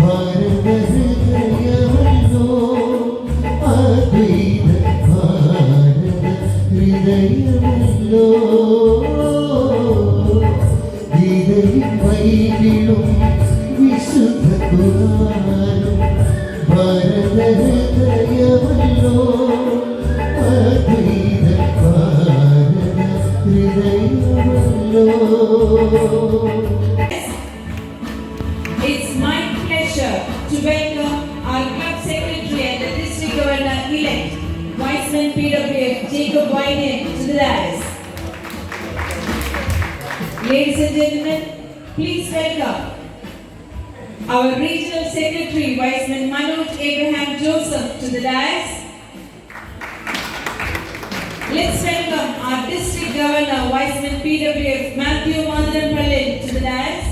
But if this please welcome our regional secretary, Viceman Manoj Abraham Joseph to the dais. Let's welcome our district governor, Viceman PWF Matthew Madhuran Pallin to the dais.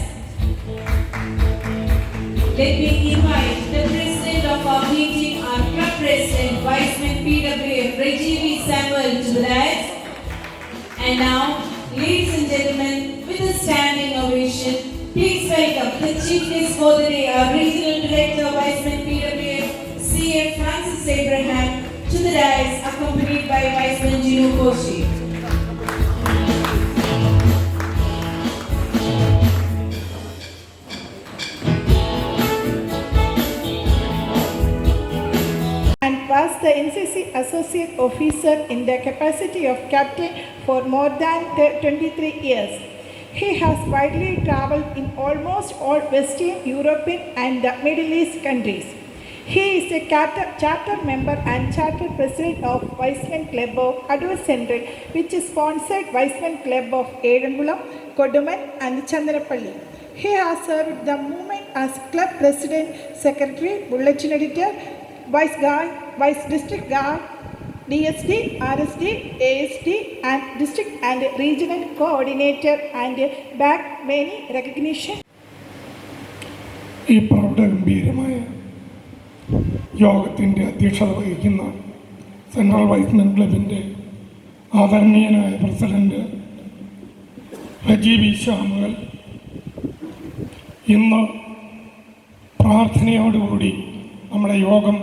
Let me invite the president of our meeting, our club president, Vice Viceman PWF, Reggie. Samuel to the dais. And now, ladies and gentlemen, with a standing ovation, please welcome the chief guest for the day, our regional director, Viceman PWF, CA Francis Abraham, to the dais, accompanied by Vice Viceman Gino Koshi. Was the NCC Associate Officer in the capacity of captain for more than 23 years. He has widely traveled in almost all Western European and Middle East countries. He is a charter, charter member and charter president of Weissman Club of Adwa Central, which is sponsored Weissman Club of Edangulam, Koduman, and Chandrapalli. He has served the movement as club president, secretary, bulletin editor, vice guard, vice district guard, DSD, RSD, ASD, and district and regional coordinator, and back many recognition. ഈ പ്രൗഢഗംഭീരമായ യോഗത്തിന്റെ അധ്യക്ഷത വഹിക്കുന്ന central wise men ക്ലബിന്റെ ആദരണീയനായ president Rajeev ശ്യാമുകൾ ഇന്ന് പ്രാർത്ഥനയോടുകൂടി നമ്മുടെ യോഗം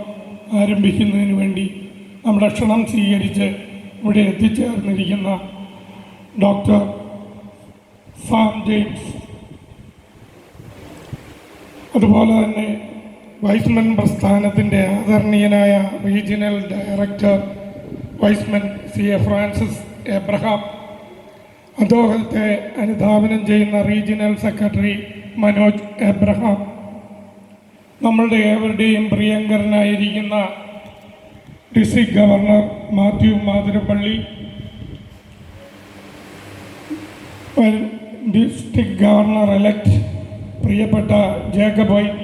ആരംഭിക്കുന്നതിന് വേണ്ടി നമ്മുടെ ക്ഷണം സ്വീകരിച്ച് ഇവിടെ എത്തിച്ചേർന്നിരിക്കുന്ന ഡോക്ടർ സാം ജെയിംസ്. അതുപോലെ തന്നെ വൈസ് മെൻ പ്രസ്ഥാനത്തിന്റെ ആദരണീയനായ regional director Y's men C A Francis Abraham. അദ്ദേഹത്തെ അനുധാപനം ചെയ്യുന്ന റീജിയണൽ സെക്രട്ടറി മനോജ് എബ്രഹാം. നമ്മളുടെ ഏവരുടെയും പ്രിയങ്കരനായിരിക്കുന്ന district governor Mathew Mathirappally district governor elect പ്രിയപ്പെട്ട Jacob Vaidya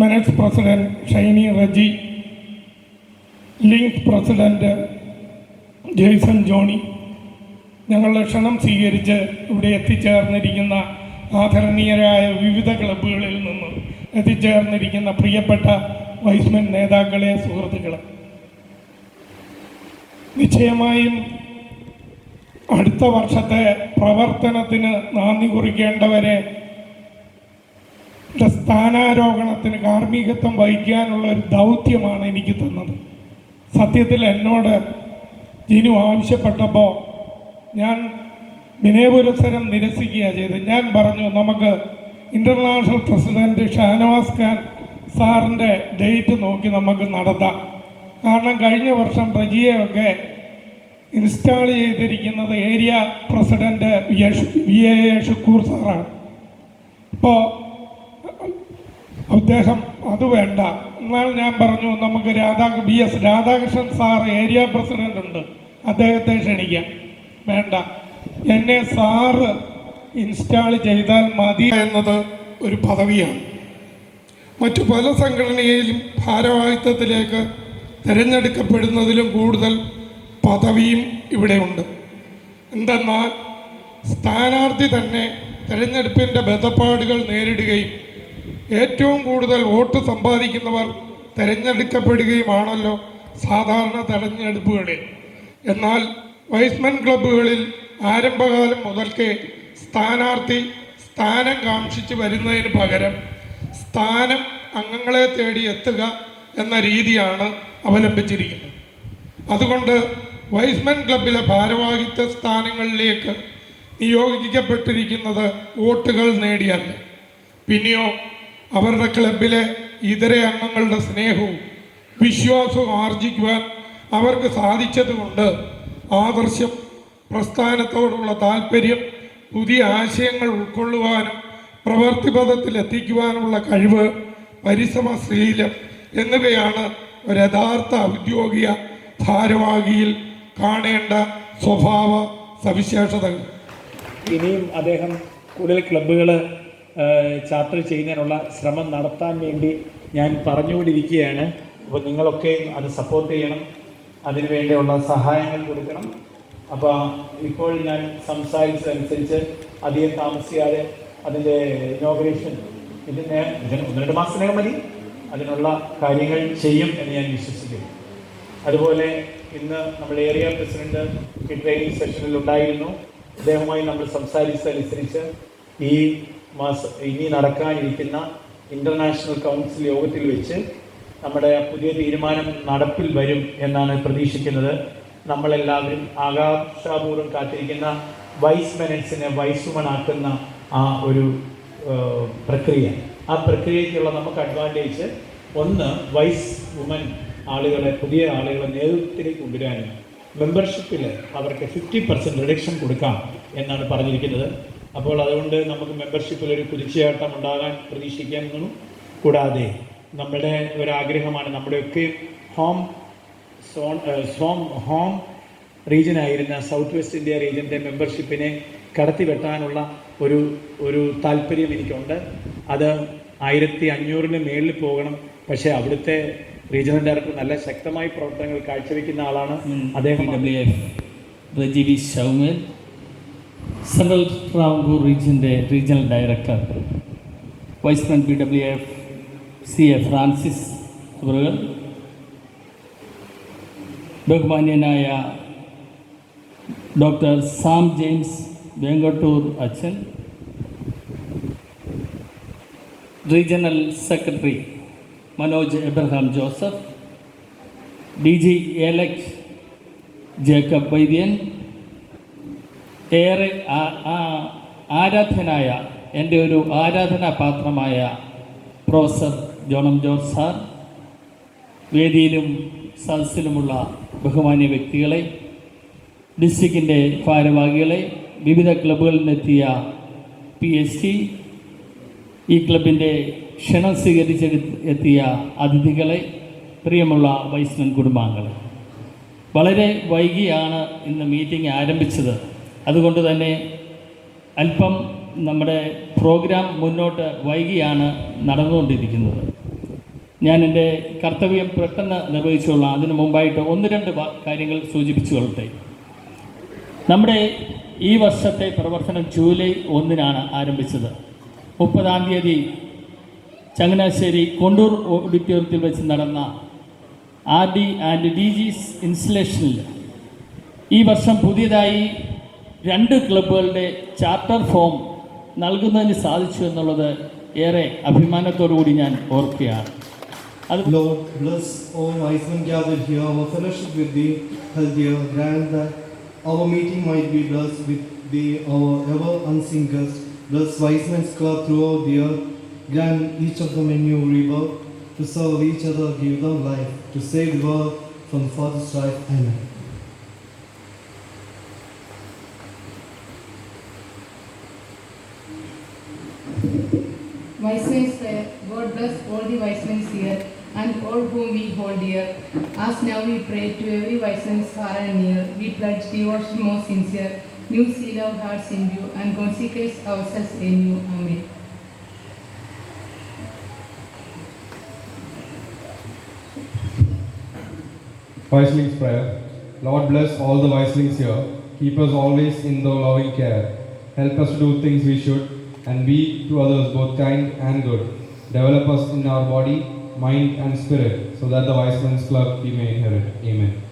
men's president Shiny Reji link president Jaison Johnny. ഞങ്ങളുടെ ക്ഷണം സ്വീകരിച്ച് ഇവിടെ എത്തിച്ചേർന്നിരിക്കുന്ന ആദരണീയരായ വിവിധ ക്ലബ്ബുകളിൽ നിന്ന് എത്തിച്ചേർന്നിരിക്കുന്ന പ്രിയപ്പെട്ട വൈസ്മെൻ നേതാക്കളെ സുഹൃത്തുക്കളെ. നിശ്ചയമായും അടുത്ത വർഷത്തെ പ്രവർത്തനത്തിന് നന്ദി കുറിക്കേണ്ടവരെ സ്ഥാനാരോഹണത്തിന് കാർമ്മികത്വം വഹിക്കാനുള്ള ഒരു ദൗത്യമാണ് എനിക്ക് തന്നത്. സത്യത്തിൽ എന്നോട് ജിനു ആവശ്യപ്പെട്ടപ്പോൾ ഞാൻ വിനയപുരസരം നിരസിക്കുകയാണ് ചെയ്തത് ഞാൻ പറഞ്ഞു നമുക്ക് ഇന്റർനാഷണൽ പ്രസിഡന്റ് ഷാനവാസ് ഖാൻ സാറിന്റെ ഡേറ്റ് നോക്കി നമുക്ക് നടത്താം. കാരണം കഴിഞ്ഞ വർഷം റജിയെയൊക്കെ ഇൻസ്റ്റാൾ ചെയ്തിരിക്കുന്നത് area president V A Shukoor സാറാണ്. അപ്പോൾ അദ്ദേഹം അത് വേണ്ട. എന്നാൽ ഞാൻ പറഞ്ഞു നമുക്ക് Radha B S Radhakrishnan sir area president ഉണ്ട്. അദ്ദേഹത്തെ ക്ഷണിക്കാം. വേണ്ട. എന്നെ സാറ് ഇൻസ്റ്റാൾ ചെയ്താൽ മതി എന്നത് ഒരു പദവിയാണ്. മറ്റു പല സംഘടനയിലും ഭാരവാഹിത്വത്തിലേക്ക് തിരഞ്ഞെടുക്കപ്പെടുന്നതിലും കൂടുതൽ പദവിയും ഇവിടെയുണ്ട്. എന്തെന്നാൽ സ്ഥാനാർത്ഥി തന്നെ തിരഞ്ഞെടുപ്പിന്റെ ബന്ധപ്പാടുകൾ നേരിടുകയും ഏറ്റവും കൂടുതൽ വോട്ട് സമ്പാദിക്കുന്നവർ തിരഞ്ഞെടുക്കപ്പെടുകയുമാണല്ലോ സാധാരണ തെരഞ്ഞെടുപ്പുകളിൽ എന്നാൽ വൈസ്മൻ ക്ലബ്ബുകളിൽ ആരംഭകാലം മുതൽക്കേ സ്ഥാനാർത്ഥി സ്ഥാനം കാക്ഷിച്ച് വരുന്നതിന് പകരം സ്ഥാനം അംഗങ്ങളെ തേടി എത്തുക എന്ന രീതിയാണ് അവലംബിച്ചിരിക്കുന്നത്. അതുകൊണ്ട് വൈസ്മൻ ക്ലബിലെ ഭാരവാഹിത്വ സ്ഥാനങ്ങളിലേക്ക് നിയോഗിക്കപ്പെട്ടിരിക്കുന്നത് വോട്ടുകൾ നേടിയല്ല. പിന്നെയോ അവരുടെ ക്ലബിലെ ഇതര അംഗങ്ങളുടെ സ്നേഹവും വിശ്വാസവും ആർജിക്കുവാൻ അവർക്ക് സാധിച്ചതുകൊണ്ട് ആദർശം പ്രസ്ഥാനത്തോടുള്ള താല്പര്യം പുതിയ ആശയങ്ങൾ ഉൾക്കൊള്ളുവാനും പ്രവൃത്തിപഥത്തിൽ എത്തിക്കുവാനുള്ള കഴിവ് പരിശ്രമശീലം എന്നിവയാണ് ഒരു യഥാർത്ഥ ഔദ്യോഗിക ഭാരവാഹിയിൽ കാണേണ്ട സ്വഭാവ സവിശേഷതകൾ. ഇനിയും അദ്ദേഹം കൂടുതൽ ക്ലബ്ബുകൾ ചാർട്ടർ ചെയ്യുന്നതിനുള്ള ശ്രമം നടത്താൻ വേണ്ടി ഞാൻ പറഞ്ഞുകൊണ്ടിരിക്കുകയാണ്. അപ്പോൾ നിങ്ങളൊക്കെ അത് സപ്പോർട്ട് ചെയ്യണം. അതിനുവേണ്ടിയുള്ള സഹായങ്ങൾ കൊടുക്കണം. അപ്പോൾ ഇപ്പോൾ ഞാൻ സംസാരിച്ചതനുസരിച്ച് അധികം താമസിയാതെ അതിന്റെ ഇനോഗ്രേഷൻ ഇതിന് ഇതിന് ഒന്ന് രണ്ട് മാസത്തിനകം മതി. അതിനുള്ള കാര്യങ്ങൾ ചെയ്യും എന്ന് ഞാൻ വിശ്വസിക്കുന്നു. അതുപോലെ ഇന്ന് നമ്മുടെ ഏരിയ പ്രസിഡന്റ് ഈ ട്രെയിനിങ് സെഷനിൽ ഉണ്ടായിരുന്നു. അദ്ദേഹവുമായി നമ്മൾ സംസാരിച്ചതനുസരിച്ച് ഈ മാസം ഇനി നടക്കാനിരിക്കുന്ന ഇന്റർനാഷണൽ കൗൺസിൽ യോഗത്തിൽ വെച്ച് നമ്മുടെ പുതിയ തീരുമാനം നടപ്പിൽ വരും എന്നാണ് പ്രതീക്ഷിക്കുന്നത്. നമ്മളെല്ലാവരും ആകാംക്ഷാപൂർവം കാത്തിരിക്കുന്ന വൈസ് മെനൻസിനെ വൈസ് വുമണാക്കുന്ന ആ ഒരു പ്രക്രിയ ആ പ്രക്രിയയ്ക്കുള്ള നമുക്ക് അഡ്വാന്റേജ് ഒന്ന് വൈസ് വുമൻ ആളുകളെ പുതിയ ആളുകളെ നേതൃത്വത്തിലേക്ക് കൊണ്ടുവരാനും മെമ്പർഷിപ്പിൽ അവർക്ക് ഫിഫ്റ്റി പെർസെന്റ് റിഡക്ഷൻ കൊടുക്കാം എന്നാണ് പറഞ്ഞിരിക്കുന്നത്. അപ്പോൾ അതുകൊണ്ട് നമുക്ക് മെമ്പർഷിപ്പിൽ ഒരു കുതിച്ചയാട്ടം ഉണ്ടാകാൻ പ്രതീക്ഷിക്കാമെന്നും കൂടാതെ നമ്മുടെ ഒരാഗ്രഹമാണ് നമ്മുടെയൊക്കെ ഹോം സോൺ ഹോം ഹോം റീജിയനായിരുന്ന സൗത്ത് വെസ്റ്റ് ഇന്ത്യ റീജിയന്റെ മെമ്പർഷിപ്പിനെ കടത്തിവെട്ടാനുള്ള ഒരു ഒരു താല്പര്യം എനിക്കുണ്ട്. അത് ആയിരത്തി അഞ്ഞൂറിന് മേളിൽ പോകണം. പക്ഷേ അവിടുത്തെ റീജിയണൽ ഡയറക്ടർ നല്ല ശക്തമായി പ്രവർത്തനങ്ങൾ കാഴ്ചവെക്കുന്ന ആളാണ് അദ്ദേഹം. റജി വി ഷൗമേൽ central Travancore റീജിയന്റെ regional director Y's man P W F C A Francis അവറുകൾ ബഹുമാന്യനായ ഡോക്ടർ സാം ജെയിംസ് വെങ്കട്ടൂർ അച്ഛൻ regional secretary Manoj Abraham Joseph D G Alex Jacob Vaidyan ഏറെ ആരാധ്യനായ എന്റെ ഒരു ആരാധനാപാത്രമായ പ്രൊഫസർ ജോണം ജോർജ് സാർ വേദിയിലും സദസ്സിലുമുള്ള ബഹുമാന്യ വ്യക്തികളെ ഡിസ്ട്രിക്റ്റിന്റെ ഭാരവാഹികളെ വിവിധ ക്ലബ്ബുകളിൽ നിന്നെത്തിയ പി എസ് ടി ഈ ക്ലബിന്റെ ക്ഷണം സ്വീകരിച്ച് എത്തിയ അതിഥികളെ പ്രിയമുള്ള വൈസ്മൻ കുടുംബാംഗങ്ങളെ. വളരെ വൈകിയാണ് ഇന്ന് മീറ്റിംഗ് ആരംഭിച്ചത്. അതുകൊണ്ട് തന്നെ അല്പം നമ്മുടെ പ്രോഗ്രാം മുന്നോട്ട് വൈകിയാണ് നടന്നുകൊണ്ടിരിക്കുന്നത്. ഞാൻ എന്റെ കർത്തവ്യം പെട്ടെന്ന് നിർവഹിച്ചുകൊള്ളാം. അതിനു മുമ്പായിട്ട് ഒന്ന് രണ്ട് കാര്യങ്ങൾ സൂചിപ്പിച്ചു കൊള്ളട്ടെ. നമ്മുടെ ഈ വർഷത്തെ പ്രവർത്തനം ജൂലൈ ഒന്നിനാണ് ആരംഭിച്ചത്. മുപ്പതാം തീയതി ചങ്ങനാശ്ശേരി കൊണ്ടൂർ ഓഡിറ്റോറിയത്തിൽ വെച്ച് നടന്ന ആർ ഡി ആൻഡ് ഡി ജിസ് ഇൻസ്റ്റലേഷനിൽ ഈ വർഷം പുതിയതായി രണ്ട് ക്ലബ്ബുകളുടെ ചാർട്ടർ ഫോം നൽകുന്നതിന് സാധിച്ചു എന്നുള്ളത് ഏറെ അഭിമാനത്തോടു കൂടി ഞാൻ ഓർക്കുകയാണ്. Lord, bless all wise men gathered here. Our fellowship will be held here. Grant that our meeting might be blessed with the our ever unseen guest. Bless wise men's club throughout the earth. Grant each of them a new rebirth to serve each other, give them life, to save the world from further strife. Amen. Wise men's prayer, God bless all the wise men here and all whom we hold dear. As now we pray to every wise man far and near, we pledge devotion most sincere, new seal our hearts in you and consecrate ourselves in you. Amen. Wiseling's prayer. Lord bless all the wiselings here. Keep us always in the loving care. Help us to do things we should and be to others both kind and good. Develop us in our body, mind, and spirit so that the Wise Men's Club we may inherit. Amen.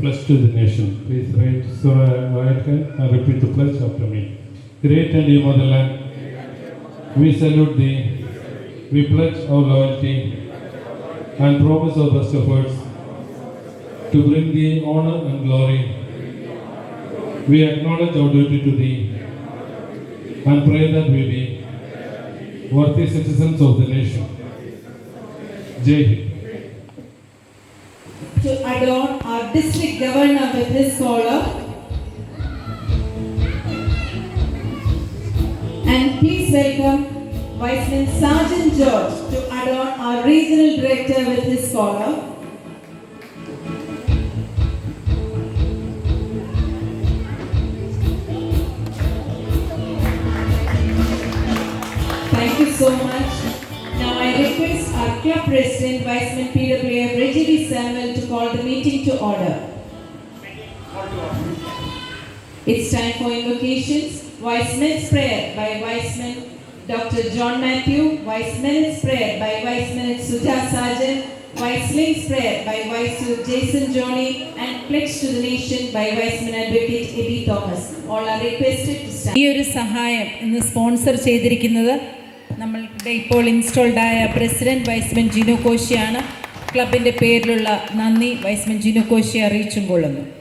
pledge to the nation. Please raise your uh, right uh, hand and repeat the pledge after me. Great and your motherland, We salute thee. We pledge our loyalty and promise our best efforts to bring thee honor and glory. We acknowledge our duty to thee and pray that we be worthy citizens of the nation. Jai Hind. To adorn our district governor with his collar. And please welcome Viceman Sergeant George to adorn our regional director with his collar. president, Viceman PWF Reggie V. Samuel to call the meeting to order. It's time for invocations. Viceman's prayer by Viceman Dr. John Matthew, Viceman's prayer by Viceman Sudha Sarjan, Viceling's prayer by Vice Jason Johnny, and pledge to the nation by Viceman Advocate Eddie Thomas. All are requested to stand. ഈ ഒരു സഹായം ഇന്ന് sponsor ചെയ്തിരിക്കുന്നത് നമ്മളുടെ ഇപ്പോൾ ഇൻസ്റ്റോൾഡായ president Y's Men Jinu കോശിയാണ്. ക്ലബിന്റെ പേരിലുള്ള നന്ദി വൈസ്മൻ ജിനു കോശിയെ അറിയിച്ചും കൊള്ളുന്നു.